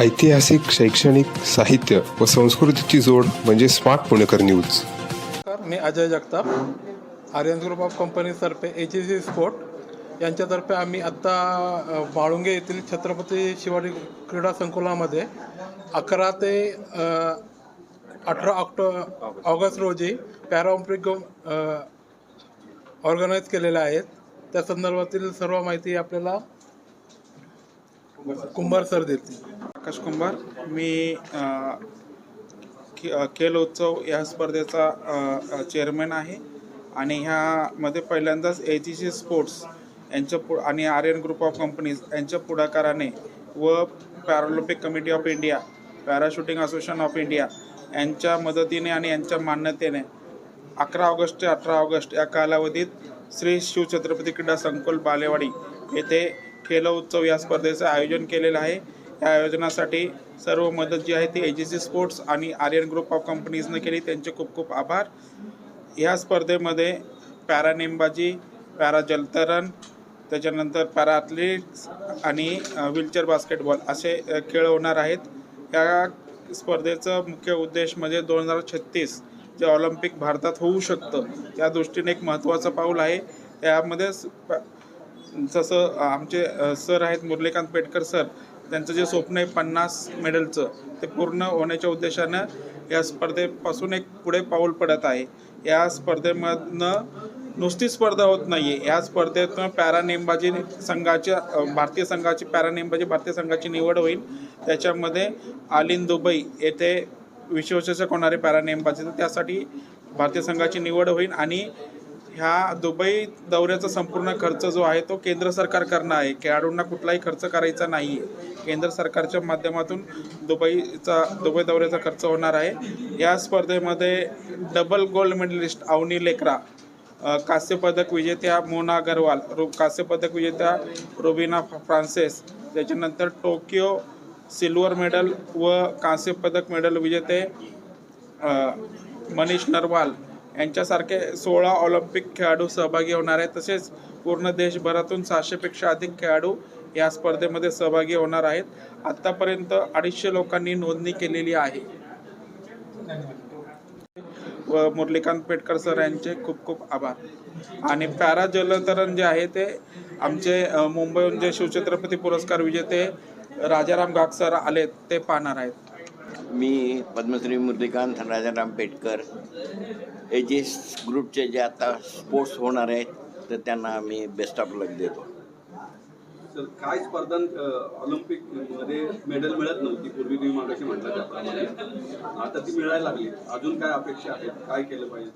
ऐतिहासिक शैक्षणिक साहित्य व संस्कृतीची जोड म्हणजे स्मार्ट पुणेकर न्यूज. मी अजय जगताप. आर्यन ग्रुप ऑफ कंपनीतर्फे एच सी स्पोर्ट यांच्यातर्फे आम्ही आत्ता वाळुंगे येथील छत्रपती शिवाजी क्रीडा संकुलामध्ये अकरा ते अठरा ऑक्टो ऑगस्ट रोजी पॅराऑलिम्पिक ऑर्गनाईज केलेल्या आहेत. त्या संदर्भातील सर्व माहिती आपल्याला कुंभार सर देतील. आकाश कुंभार मी खे- खेल उत्सव या स्पर्धेचा चेअरमॅन आहे. आणि ह्यामध्ये पहिल्यांदाच ए जी सी स्पोर्ट्स यांच्या पु आणि आर्यन ग्रुप ऑफ कंपनीज यांच्या पुढाकाराने व paralympic committee of India para shooting association of India यांच्या मदतीने आणि यांच्या मान्यतेने अकरा ऑगस्ट ते अठरा ऑगस्ट या कालावधीत श्री शिवछत्रपती क्रीडा संकुल बालेवाडी येथे खेल उत्सव या स्पर्धेचं आयोजन केलेलं आहे. या आयोजनासाठी सर्व मदत जी आहे ती ए जी सी स्पोर्ट्स आणि आर्यन ग्रुप ऑफ कंपनीजनं केली. त्यांचे खूप खूप आभार. ह्या स्पर्धेमध्ये पॅरा नेमबाजी पॅरा जलतरण त्याच्यानंतर पॅरा ॲथलीट्स आणि व्हीलचेअर बास्केटबॉल असे खेळ होणार आहेत. या स्पर्धेचं मुख्य उद्देश म्हणजे दोन हजार छत्तीस जे ऑलिम्पिक भारतात होऊ शकतं त्या दृष्टीने एक महत्त्वाचं पाऊल आहे. त्यामध्ये प- जसं आमचे सर आहेत मुरलीकांत पेटकर सर त्यांचं जे स्वप्न आहे पन्नास मेडलचं ते पूर्ण होण्याच्या उद्देशानं या स्पर्धेपासून एक पुढे पाऊल पडत आहे. या स्पर्धेमधनं नुसती स्पर्धा होत नाही आहे या स्पर्धेतनं पॅरा नेमबाजी संघाच्या भारतीय संघाची पॅरा नेमबाजी भारतीय संघाची निवड होईल. त्याच्यामध्ये आलिन दुबई येथे विश्वचषक होणारे पॅरा नेमबाजी तर त्यासाठी भारतीय संघाची निवड होईल आणि ह्या दुबई दौऱ्याचा संपूर्ण खर्च जो आहे तो केंद्र सरकार करणार आहे. खेळाडूंना कुठलाही खर्च करायचा नाही. आहे केंद्र सरकारच्या माध्यमातून दुबईचा दुबई दौऱ्याचा खर्च होणार आहे. या स्पर्धेमध्ये double gold medalist Avani Lekhara कांस्यपदक विजेत्या मोना अगरवाल रु कांस्यपदक विजेत्या रुबिना फ्रान्सेस त्याच्यानंतर टोकियो सिल्वर मेडल व कांस्यपदक मेडल विजेते मनीष नरवाल यांच्यासारखे सोळा ऑलिम्पिक खेळाडू सहभागी होणार आहेत. तसेच पूर्ण देशभरातून सहाशेपेक्षा अधिक खेळाडू या स्पर्धेमध्ये सहभागी होणार आहेत. आत्तापर्यंत अडीचशे लोकांनी नोंदणी केलेली आहे. व मुरलीकांत पेटकर सर यांचे खूप खूप आभार. आणि पॅरा जलतरण जे आहे ते आमचे मुंबईहून जे शिवछत्रपती पुरस्कार विजेते राजाराम गाग सर आले ते पाहणार आहेत. मी पद्मश्री मुरलीकांत राजाराम पेटकर. एजीस ग्रुपचे जे आता स्पोर्ट्स होणार आहेत तर त्यांना आम्ही बेस्ट ऑफ लक देतो. तर काय स्पर्धांत ऑलिम्पिकमध्ये मेडल मिळत नव्हती पूर्वी तुम्ही मागाशी म्हटलं त्याप्रमाणे. आता ती मिळायला लागली. अजून काय अपेक्षा आहेत? काय केलं पाहिजे?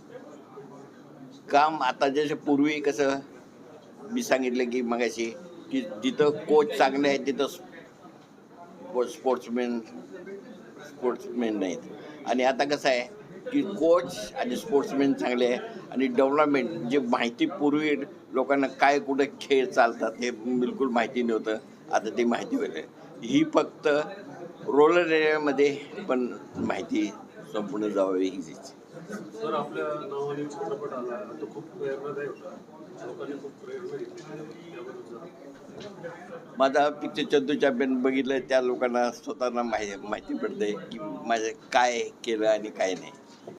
काम आता जसे पूर्वी कसं मी सांगितलं की मगाशी की जिथं कोच चांगले आहेत तिथं स्पोर्ट्समॅन स्पोर्ट्समॅन नाहीत. आणि आता कसं आहे की कोच आणि स्पोर्ट्समॅन चांगले आहे आणि डेव्हलपमेंट जे माहिती पूर्वी लोकांना काय कुठे खेळ चालतात हे बिलकुल माहिती नव्हतं. आता ती माहिती होते ही फक्त रोलर एरियामध्ये पण माहिती संपूर्ण जावी हीच सर आपल्या नावाने चित्रपट आला. तो खूप प्रेरणादायी होता. लोकांनी खूप प्रेरणा घेतली माझा पिक्चर चंदू चॅम्पियन बघितलं त्या लोकांना स्वतःना माहिती माहिती पडते की माझं काय केलं आणि काय नाही.